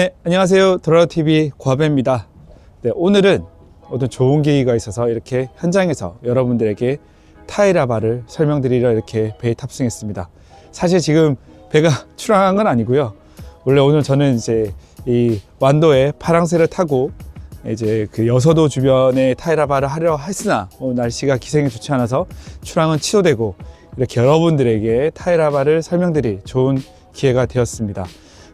네, 안녕하세요. 드라이브TV 과배입니다. 네, 오늘은 어떤 좋은 계기가 있어서 이렇게 현장에서 여러분들에게 타이라바를 설명드리려 이렇게 배에 탑승했습니다. 사실 지금 배가 출항한 건 아니고요. 원래 오늘 저는 이제 이 완도의 파랑새를 타고 이제 그 여서도 주변에 타이라바를 하려 했으나 날씨가 기생이 좋지 않아서 출항은 취소되고 이렇게 여러분들에게 타이라바를 설명드릴 좋은 기회가 되었습니다.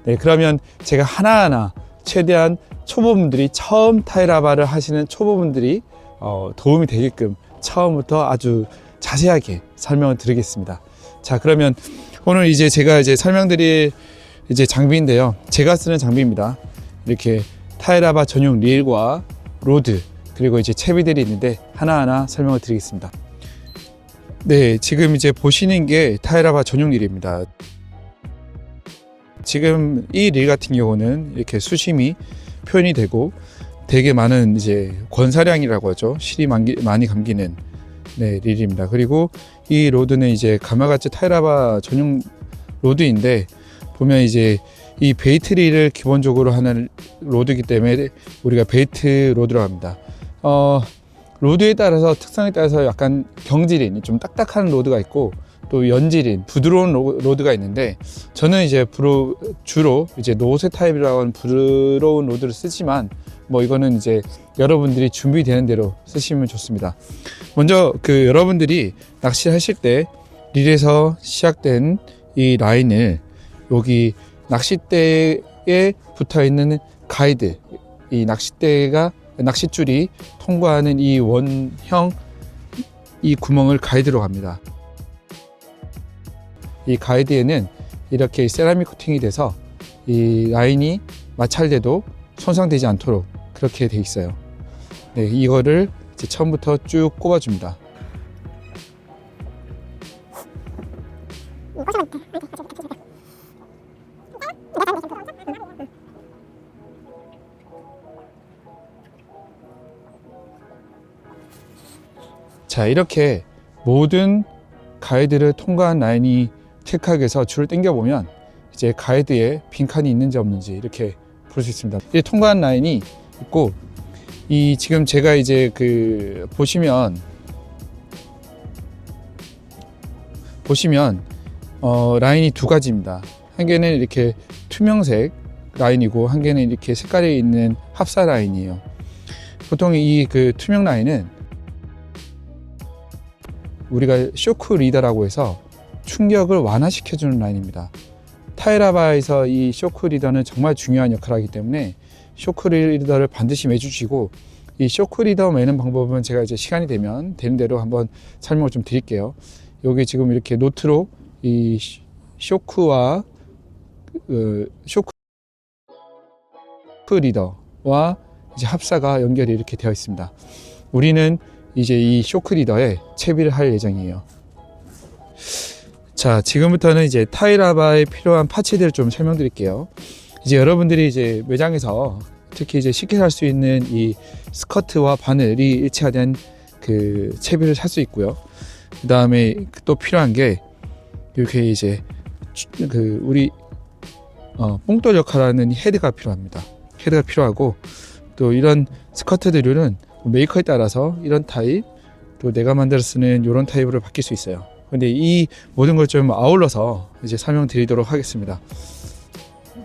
네, 그러면 제가 하나하나 최대한 초보분들이 처음 타이라바를 하시는 초보분들이 어, 도움이 되게끔 처음부터 아주 자세하게 설명을 드리겠습니다. 자, 그러면 오늘 이제 제가 이제 설명드릴 이제 장비인데요. 제가 쓰는 장비입니다. 이렇게 타이라바 전용 릴과 로드 그리고 이제 채비들이 있는데 하나하나 설명을 드리겠습니다. 네, 지금 이제 보시는 게 타이라바 전용 릴입니다. 지금 이 릴 같은 경우는 이렇게 수심이 표현이 되고 되게 많은 이제 권사량이라고 하죠. 실이 많이 감기는 네, 릴입니다. 그리고 이 로드는 이제 가마가츠 타이라바 전용 로드인데 보면 이제 이 베이트 릴을 기본적으로 하는 로드이기 때문에 우리가 베이트 로드라고 합니다. 어, 로드에 따라서 특성에 따라서 약간 경질인 좀 딱딱한 로드가 있고 또 연질인 부드러운 로- 로드가 있는데 저는 이제 주로 이제 노세 타입이라고 하는 부드러운 로드를 쓰지만 뭐 이거는 이제 여러분들이 준비되는 대로 쓰시면 좋습니다. 먼저 그 여러분들이 낚시를 하실 때 릴에서 시작된 이 라인을 여기 낚싯대에 붙어 있는 가이드 이 낚싯대가 낚싯줄이 통과하는 이 원형 이 구멍을 가이드로 갑니다. 이 가이드에는 이렇게 세라믹 코팅이 돼서 이 라인이 마찰돼도 손상되지 않도록 그렇게 돼 있어요. 네, 이거를 이제 처음부터 쭉 꼽아줍니다. 자, 이렇게 모든 가이드를 통과한 라인이 틱하게서 줄을 당겨 보면 이제 가이드에 빈칸이 있는지 없는지 이렇게 볼 수 있습니다. 이 통과한 라인이 있고 이 지금 제가 이제 그 보시면 보시면 어 라인이 두 가지입니다. 한 개는 이렇게 투명색 라인이고 한 개는 이렇게 색깔이 있는 합사 라인이에요. 보통 이 그 투명 라인은 우리가 쇼크 리더라고 해서 충격을 완화시켜주는 라인입니다. 타이라바에서 이 쇼크 리더는 정말 중요한 역할을 하기 때문에 쇼크 리더를 반드시 매주시고 이 쇼크 리더 매는 방법은 제가 이제 시간이 되면 되는 대로 한번 설명을 좀 드릴게요. 여기 지금 이렇게 노트로 이 시- 쇼크와 그 쇼크 리더와 이제 합사가 연결이 이렇게 되어 있습니다. 우리는 이제 이 쇼크 리더에 채비를 할 예정이에요. 자, 지금부터는 이제 타이라바에 필요한 파츠들을 좀 설명드릴게요. 이제 여러분들이 이제 매장에서 특히 이제 쉽게 살 수 있는 이 스커트와 바늘이 일치화된 그 채비를 살 수 있고요. 그 다음에 또 필요한 게 이렇게 이제 주- 그 우리 어, 뽕돌 역할하는 헤드가 필요합니다. 헤드가 필요하고 또 이런 스커트들은 메이커에 따라서 이런 타입 또 내가 만들어 쓰는 이런 타입으로 바뀔 수 있어요. 근데 이 모든 걸 좀 아울러서 이제 설명드리도록 하겠습니다.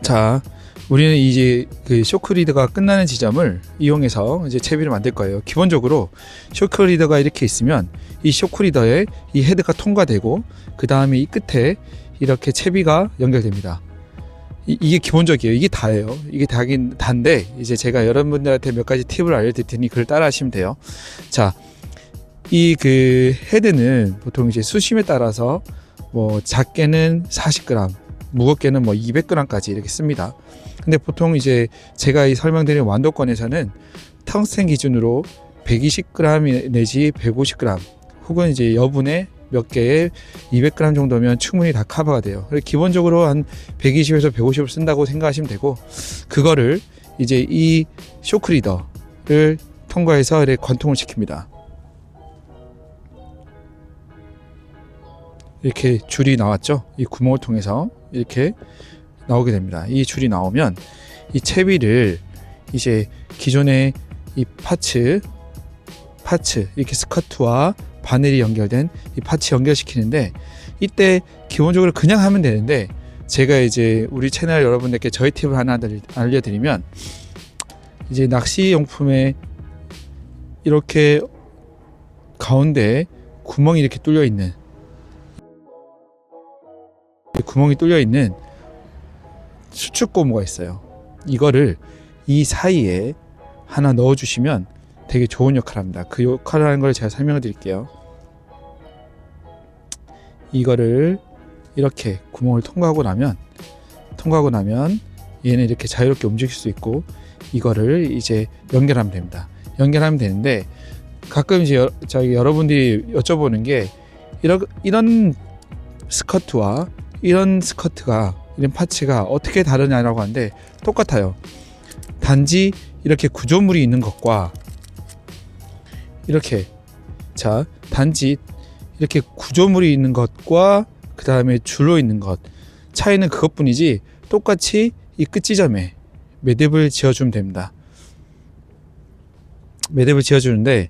자, 우리는 이제 그 쇼크 리더가 끝나는 지점을 이용해서 이제 채비를 만들 거예요. 기본적으로 쇼크 리더가 이렇게 있으면 이 쇼크 리더에 이 헤드가 통과되고 그 다음에 이 끝에 이렇게 채비가 연결됩니다. 이, 이게 기본적이에요. 이게 다예요. 이게 다긴 다인데 이제 제가 여러분들한테 몇 가지 팁을 알려드릴 테니 그걸 따라 하시면 돼요. 자, 이 그 헤드는 보통 이제 수심에 따라서 뭐 작게는 40g, 무겁게는 뭐 200g까지 이렇게 씁니다. 근데 보통 이제 제가 이 설명드린 완도권에서는 텅스텐 기준으로 120g 내지 150g 혹은 이제 여분의 몇 개의 200g 정도면 충분히 다 커버가 돼요. 기본적으로 한 120에서 150을 쓴다고 생각하시면 되고 그거를 이제 이 쇼크 리더를 통과해서 관통을 시킵니다. 이렇게 줄이 나왔죠. 이 구멍을 통해서 이렇게 나오게 됩니다. 이 줄이 나오면 이 채비를 이제 기존의 이 파츠 파츠 이렇게 스커트와 바늘이 연결된 이 파츠 연결시키는데 이때 기본적으로 그냥 하면 되는데 제가 이제 우리 채널 여러분들께 저희 팁을 하나 알려- 알려드리면 이제 낚시 용품에 이렇게 가운데 구멍이 이렇게 뚫려 있는 이 구멍이 뚫려 있는 수축 고무가 있어요. 이거를 이 사이에 하나 넣어 주시면 되게 좋은 역할을 합니다. 그 역할을 하는 걸 제가 설명을 드릴게요. 이거를 이렇게 구멍을 통과하고 나면 통과하고 나면 얘는 이렇게 자유롭게 움직일 수 있고 이거를 이제 연결하면 됩니다. 연결하면 되는데 가끔 이제 여, 저기 여러분들이 여쭤보는 게 이런 이런 스커트와 이런 스커트가 이런 파츠가 어떻게 다르냐라고 하는데 똑같아요. 단지 이렇게 구조물이 있는 것과 이렇게 자 단지 이렇게 구조물이 있는 것과 그 다음에 줄로 있는 것 차이는 그것뿐이지 똑같이 이 끝 지점에 매듭을 지어주면 됩니다. 매듭을 지어주는데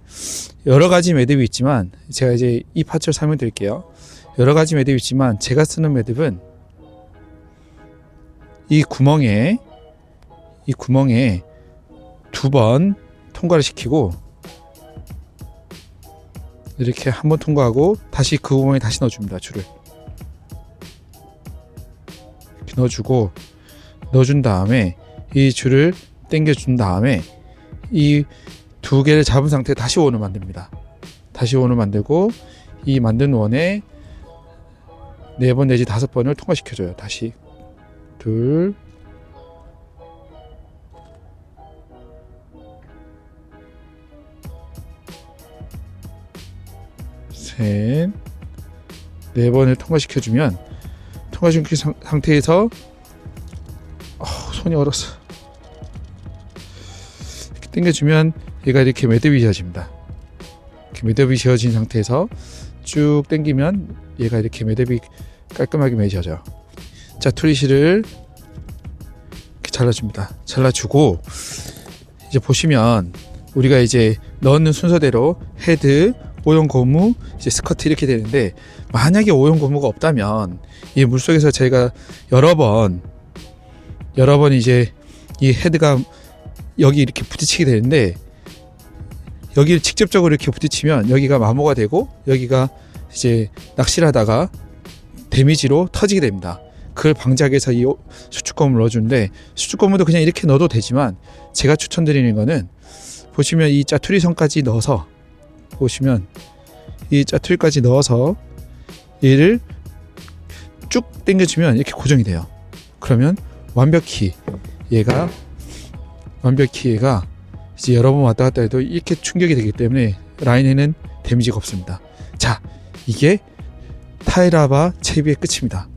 여러 가지 매듭이 있지만 제가 이제 이 파츠를 설명드릴게요. 여러 가지 매듭이 있지만 제가 쓰는 매듭은 이 구멍에 이 구멍에 두 번 통과를 시키고 이렇게 한 번 통과하고 다시 그 구멍에 다시 넣어줍니다 줄을. 이렇게 넣어주고 넣어준 다음에 이 줄을 당겨준 다음에 이 두 개를 잡은 상태에 다시 원을 만듭니다. 다시 원을 만들고 이 만든 원에 네 번 내지 다섯 번을 통과시켜줘요 다시 둘 셋, 네 번을 통과시켜주면 통과시킨 상- 상태에서 어, 손이 얼었어. 이렇게 당겨주면 얘가 이렇게 매듭이 지어집니다. 이렇게 매듭이 지어진 상태에서 쭉 당기면 얘가 이렇게 매듭이 깔끔하게 맺어져. 자, 트리시를 이렇게 잘라줍니다. 잘라주고 이제 보시면 우리가 이제 넣는 순서대로 헤드, 오용 고무, 이제 스커트 이렇게 되는데 만약에 오용 고무가 없다면 이 물속에서 저희가 여러 번 여러 번 이제 이 헤드가 여기 이렇게 부딪히게 되는데 여기를 직접적으로 이렇게 부딪히면 여기가 마모가 되고 여기가 이제 낚시를 하다가 데미지로 터지게 됩니다. 그걸 방지하기 위해서 이 수축고무를 넣어주는데 수축고무도 그냥 이렇게 넣어도 되지만 제가 추천드리는 거는 보시면 이 짜투리 선까지 넣어서 보시면 이 짜투리까지 넣어서 얘를 쭉 당겨주면 이렇게 고정이 돼요. 그러면 완벽히 얘가 완벽히 얘가 이제 여러 번 왔다 갔다 해도 이렇게 충격이 되기 때문에 라인에는 데미지가 없습니다. 자, 이게 타이라바 채비의 끝입니다.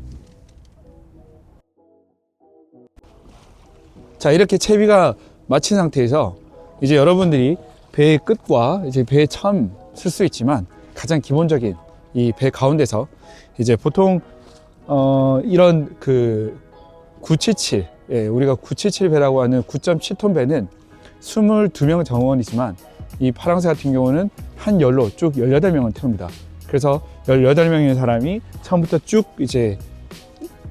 자, 이렇게 채비가 마친 상태에서 이제 여러분들이 배의 끝과 이제 배의 처음 쓸 수 있지만 가장 기본적인 이 배 가운데서 이제 보통 어 이런 그 977, 예, 우리가 977 배라고 하는 9.7톤 배는 22명 정원이지만 이 파랑새 같은 경우는 한 열로 쭉 18명을 태웁니다. 그래서 18명의 사람이 처음부터 쭉 이제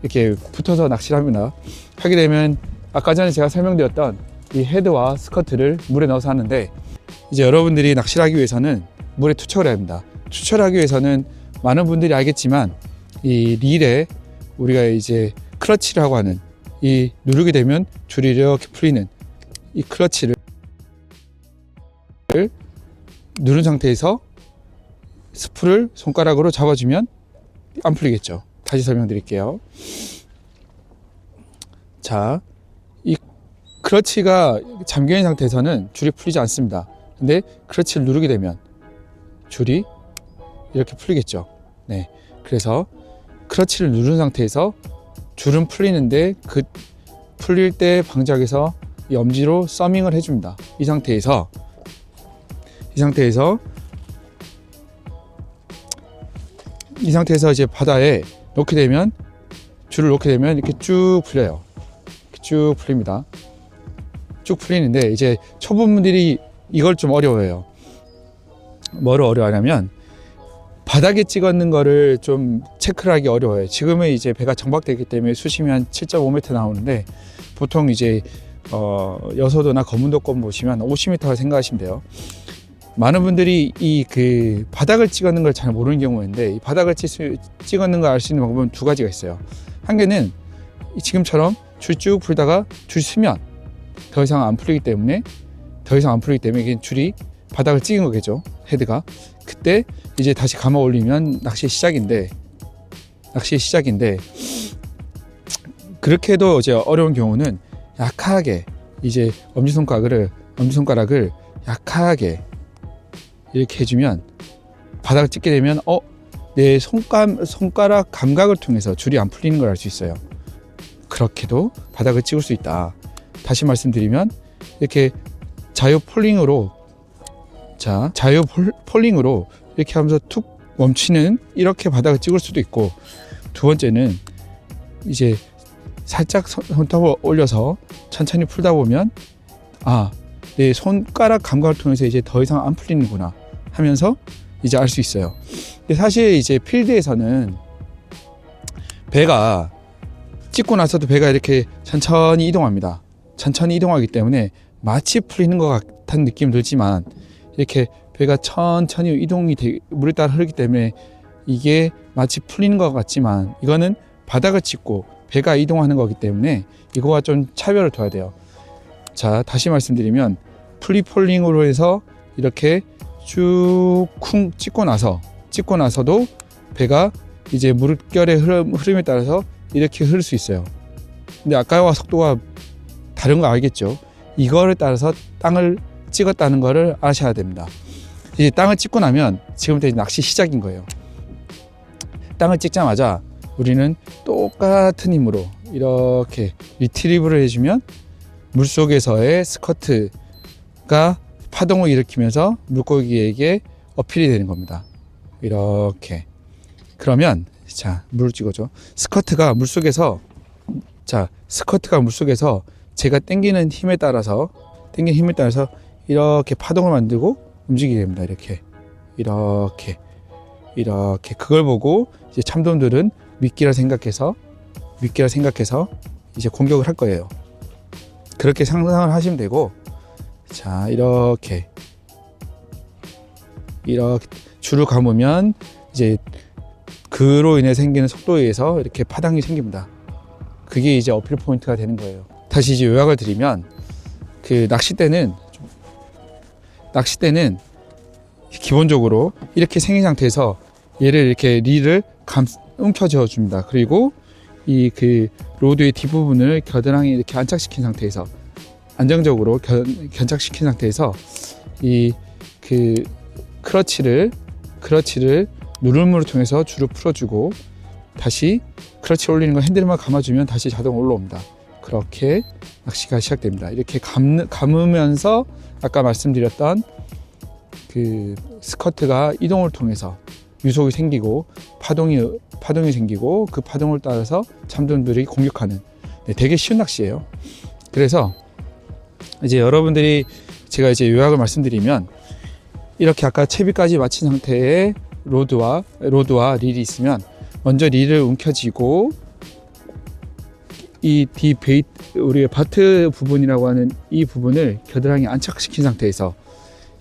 이렇게 붙어서 낚시를 합니다. 하게 되면 아까 전에 제가 설명드렸던 이 헤드와 스커트를 물에 넣어서 하는데 이제 여러분들이 낚시를 하기 위해서는 물에 투척을 해야 합니다. 투척을 하기 위해서는 많은 분들이 알겠지만 이 릴에 우리가 이제 클러치라고 하는 이 누르게 되면 줄이 이렇게 풀리는 이 클러치를 누른 상태에서 스프를 손가락으로 잡아주면 안 풀리겠죠. 다시 설명드릴게요. 자, 이 클러치가 잠겨 있는 상태에서는 줄이 풀리지 않습니다. 근데 클러치를 누르게 되면 줄이 이렇게 풀리겠죠. 네. 그래서 클러치를 누른 상태에서 줄은 풀리는데 그 풀릴 때 방작에서 이 엄지로 서밍을 해줍니다. 이 상태에서 이 상태에서 이 상태에서 이제 바다에 놓게 되면 줄을 놓게 되면 이렇게 쭉 풀려요. 이렇게 쭉 풀립니다. 쭉 풀리는데 이제 초보분들이 이걸 좀 어려워해요. 뭐를 어려워하냐면 바닥에 찍었는 거를 좀 체크를 하기 어려워요. 지금은 이제 배가 정박되기 때문에 수심이 한 7.5m 나오는데 보통 이제 어, 여서도나 검은도권 보시면 50m가 생각하시면 돼요. 많은 분들이 이 그 바닥을 찍었는 걸 잘 모르는 경우인데 이 바닥을 찍, 찍었는 걸 알 수 있는 방법은 두 가지가 있어요. 한 개는 이 지금처럼 줄 쭉 풀다가 줄 쓰면 더 이상 안 풀리기 때문에 더 이상 안 풀리기 때문에 이게 줄이 바닥을 찍은 거겠죠 헤드가 그때 이제 다시 감아 올리면 낚시 시작인데 낚시 시작인데 그렇게 해도 이제 어려운 경우는 약하게 이제 엄지손가락을 엄지손가락을 약하게 이렇게 해주면 바닥을 찍게 되면 어 내 손감 손가락 감각을 통해서 줄이 안 풀리는 걸 알 수 있어요. 그렇게도 바닥을 찍을 수 있다. 다시 말씀드리면 이렇게 자유 폴링으로 자 자유 폴- 폴링으로 이렇게 하면서 툭 멈추는 이렇게 바닥을 찍을 수도 있고 두 번째는 이제 살짝 손- 손톱을 올려서 천천히 풀다 보면 아 내 손가락 감각을 통해서 이제 더 이상 안 풀리는구나 하면서 이제 알 수 있어요. 근데 사실 이제 필드에서는 배가 찍고 나서도 배가 이렇게 천천히 이동합니다. 천천히 이동하기 때문에 마치 풀리는 것 같은 느낌 들지만 이렇게 배가 천천히 이동이 되, 물에 따라 흐르기 때문에 이게 마치 풀리는 것 같지만 이거는 바닥을 찍고 배가 이동하는 거기 때문에 이거와 좀 차별을 둬야 돼요. 자 다시 말씀드리면 프리폴링으로 해서 이렇게 쭉 쿵 찍고 나서 찍고 나서도 배가 이제 물결의 흐름, 흐름에 따라서 이렇게 흐를 수 있어요. 근데 아까와 속도가 다른 거 알겠죠? 이거를 따라서 땅을 찍었다는 거를 아셔야 됩니다. 이제 땅을 찍고 나면 지금부터 낚시 시작인 거예요. 땅을 찍자마자 우리는 똑같은 힘으로 이렇게 리트리브를 해주면 물 속에서의 스커트가 파동을 일으키면서 물고기에게 어필이 되는 겁니다. 이렇게 그러면 자 물을 찍어줘. 스커트가 물 속에서 자 스커트가 물 속에서 제가 당기는 힘에 따라서 당기는 힘에 따라서 이렇게 파동을 만들고 움직이게 됩니다. 이렇게 이렇게 이렇게 그걸 보고 이제 참돔들은 미끼라 생각해서 미끼라 생각해서 이제 공격을 할 거예요. 그렇게 상상을 하시면 되고 자 이렇게 이렇게 줄을 감으면 이제 그로 인해 생기는 속도에 의해서 이렇게 파당이 생깁니다. 그게 이제 어필 포인트가 되는 거예요. 다시 이제 요약을 드리면 그 낚싯대는 좀- 낚싯대는 기본적으로 이렇게 생긴 상태에서 얘를 이렇게 릴을 감 움켜쥐어 줍니다. 그리고 이 그 로드의 뒷부분을 겨드랑이 이렇게 안착시킨 상태에서 안정적으로 견, 견착시킨 상태에서 이 그 크러치를 크러치를 누름으로 통해서 줄을 풀어주고 다시 크러치 올리는 거 핸들만 감아주면 다시 자동 올라옵니다. 그렇게 낚시가 시작됩니다. 이렇게 감, 감으면서 아까 말씀드렸던 그 스커트가 이동을 통해서 유속이 생기고 파동이 파동이 생기고 그 파동을 따라서 참돔들이 공격하는 네, 되게 쉬운 낚시예요. 그래서 이제 여러분들이 제가 이제 요약을 말씀드리면 이렇게 아까 채비까지 마친 상태의 로드와 로드와 릴이 있으면 먼저 릴을 움켜쥐고 이 D 베이트 우리의 바트 부분이라고 하는 이 부분을 겨드랑이 안착시킨 상태에서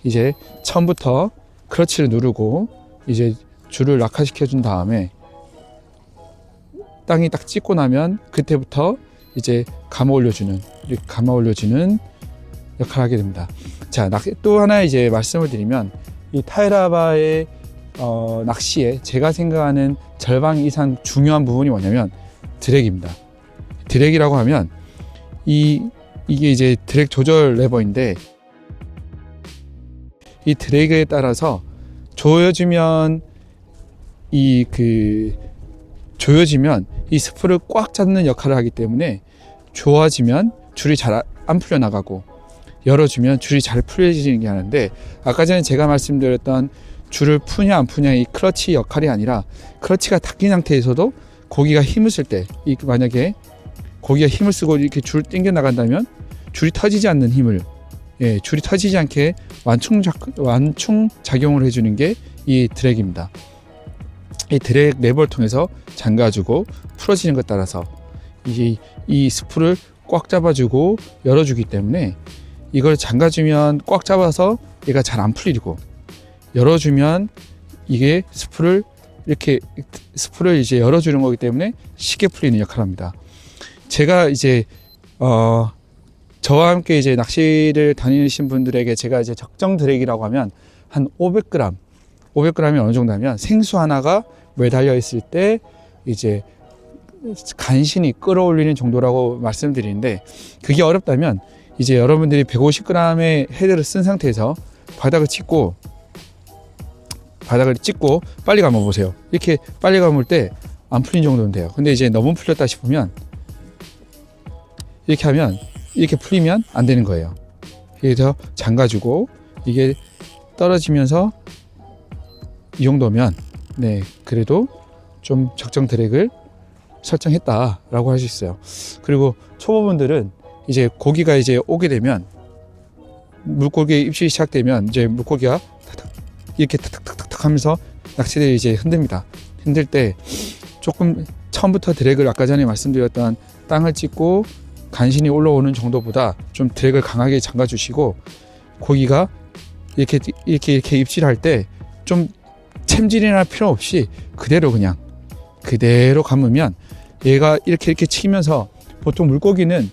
이제 처음부터 크러치를 누르고 이제 줄을 낙하시켜 준 다음에 땅이 딱 찍고 나면 그때부터 이제 감아 올려주는 감아 올려주는 역할을 하게 됩니다. 자, 낚, 또 하나 이제 말씀을 드리면 이 타이라바의 어, 낚시에 제가 생각하는 절반 이상 중요한 부분이 뭐냐면 드랙입니다. 드랙이라고 하면 이 이게 이제 드랙 조절 레버인데 이 드랙에 따라서 조여주면 이 그 조여지면 이 스프를 꽉 잡는 역할을 하기 때문에 좋아지면 줄이 잘 안 풀려 나가고 열어주면 줄이 잘 풀려지는 게 하는데 아까 전에 제가 말씀드렸던 줄을 푸냐 안 푸냐 이 클러치 역할이 아니라 클러치가 닫힌 상태에서도 고기가 힘을 쓸 때 이 만약에 고기가 힘을 쓰고 이렇게 줄 당겨 나간다면 줄이 터지지 않는 힘을 예, 줄이 터지지 않게 완충 작, 완충 작용을 해주는 게 이 드랙입니다. 이 드랙 레버를 통해서 잠가주고 풀어지는 것 따라서 이, 이 스프를 꽉 잡아주고 열어주기 때문에 이걸 잠가주면 꽉 잡아서 얘가 잘 안 풀리고 열어주면 이게 스프를 이렇게 스프를 이제 열어주는 거기 때문에 쉽게 풀리는 역할을 합니다. 제가 이제 어 저와 함께 이제 낚시를 다니신 분들에게 제가 이제 적정 드랙이라고 하면 한 500g, 500g이 어느 정도 하면 생수 하나가 매달려 있을 때 이제 간신히 끌어올리는 정도라고 말씀드리는데 그게 어렵다면 이제 여러분들이 150g의 헤드를 쓴 상태에서 바닥을 찍고 바닥을 찍고 빨리 감아 보세요. 이렇게 빨리 감을 때 안 풀린 정도는 돼요. 근데 이제 너무 풀렸다 싶으면 이렇게 하면 이렇게 풀리면 안 되는 거예요. 그래서 잠가주고 이게 떨어지면서 이 정도면 네 그래도 좀 적정 드랙을 설정했다라고 할 수 있어요. 그리고 초보분들은 이제 고기가 이제 오게 되면 물고기 입질이 시작되면 이제 물고기가 이렇게 탁탁탁탁 하면서 낚시대를 이제 흔듭니다. 흔들 때 조금 처음부터 드랙을 아까 전에 말씀드렸던 땅을 찍고 간신히 올라오는 정도보다 좀 드랙을 강하게 잠가 주시고 고기가 이렇게 이렇게 이렇게 입질할 때 좀 챔질이나 필요 없이 그대로 그냥 그대로 감으면 얘가 이렇게 이렇게 치면서 보통 물고기는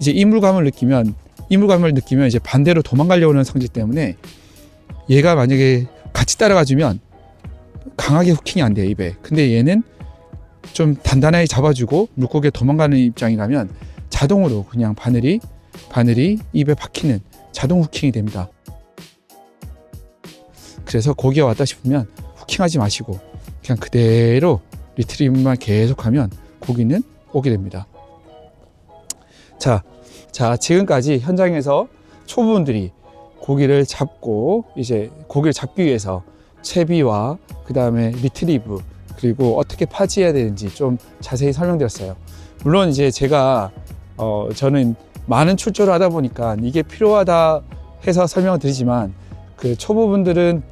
이제 이물감을 느끼면 이물감을 느끼면 이제 반대로 도망가려고 하는 성질 때문에 얘가 만약에 같이 따라가 주면 강하게 후킹이 안 돼요 입에 근데 얘는 좀 단단하게 잡아주고 물고기가 도망가는 입장이라면 자동으로 그냥 바늘이 바늘이 입에 박히는 자동 후킹이 됩니다. 그래서 고기가 왔다 싶으면 후킹하지 마시고 그냥 그대로 리트리브만 계속하면 고기는 오게 됩니다. 자, 자 지금까지 현장에서 초보분들이 고기를 잡고 이제 고기를 잡기 위해서 채비와 그 다음에 리트리브 그리고 어떻게 파지해야 되는지 좀 자세히 설명드렸어요. 물론 이제 제가 어 저는 많은 출조를 하다 보니까 이게 필요하다 해서 설명을 드리지만 그 초보분들은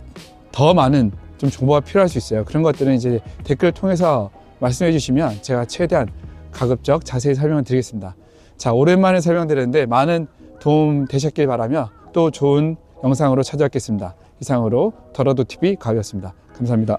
더 많은 좀 정보가 필요할 수 있어요. 그런 것들은 이제 댓글 통해서 말씀해 주시면 제가 최대한 가급적 자세히 설명을 드리겠습니다. 자, 오랜만에 설명드렸는데 많은 도움 되셨길 바라며 또 좋은 영상으로 찾아뵙겠습니다. 이상으로 더러도 TV 가위였습니다. 감사합니다.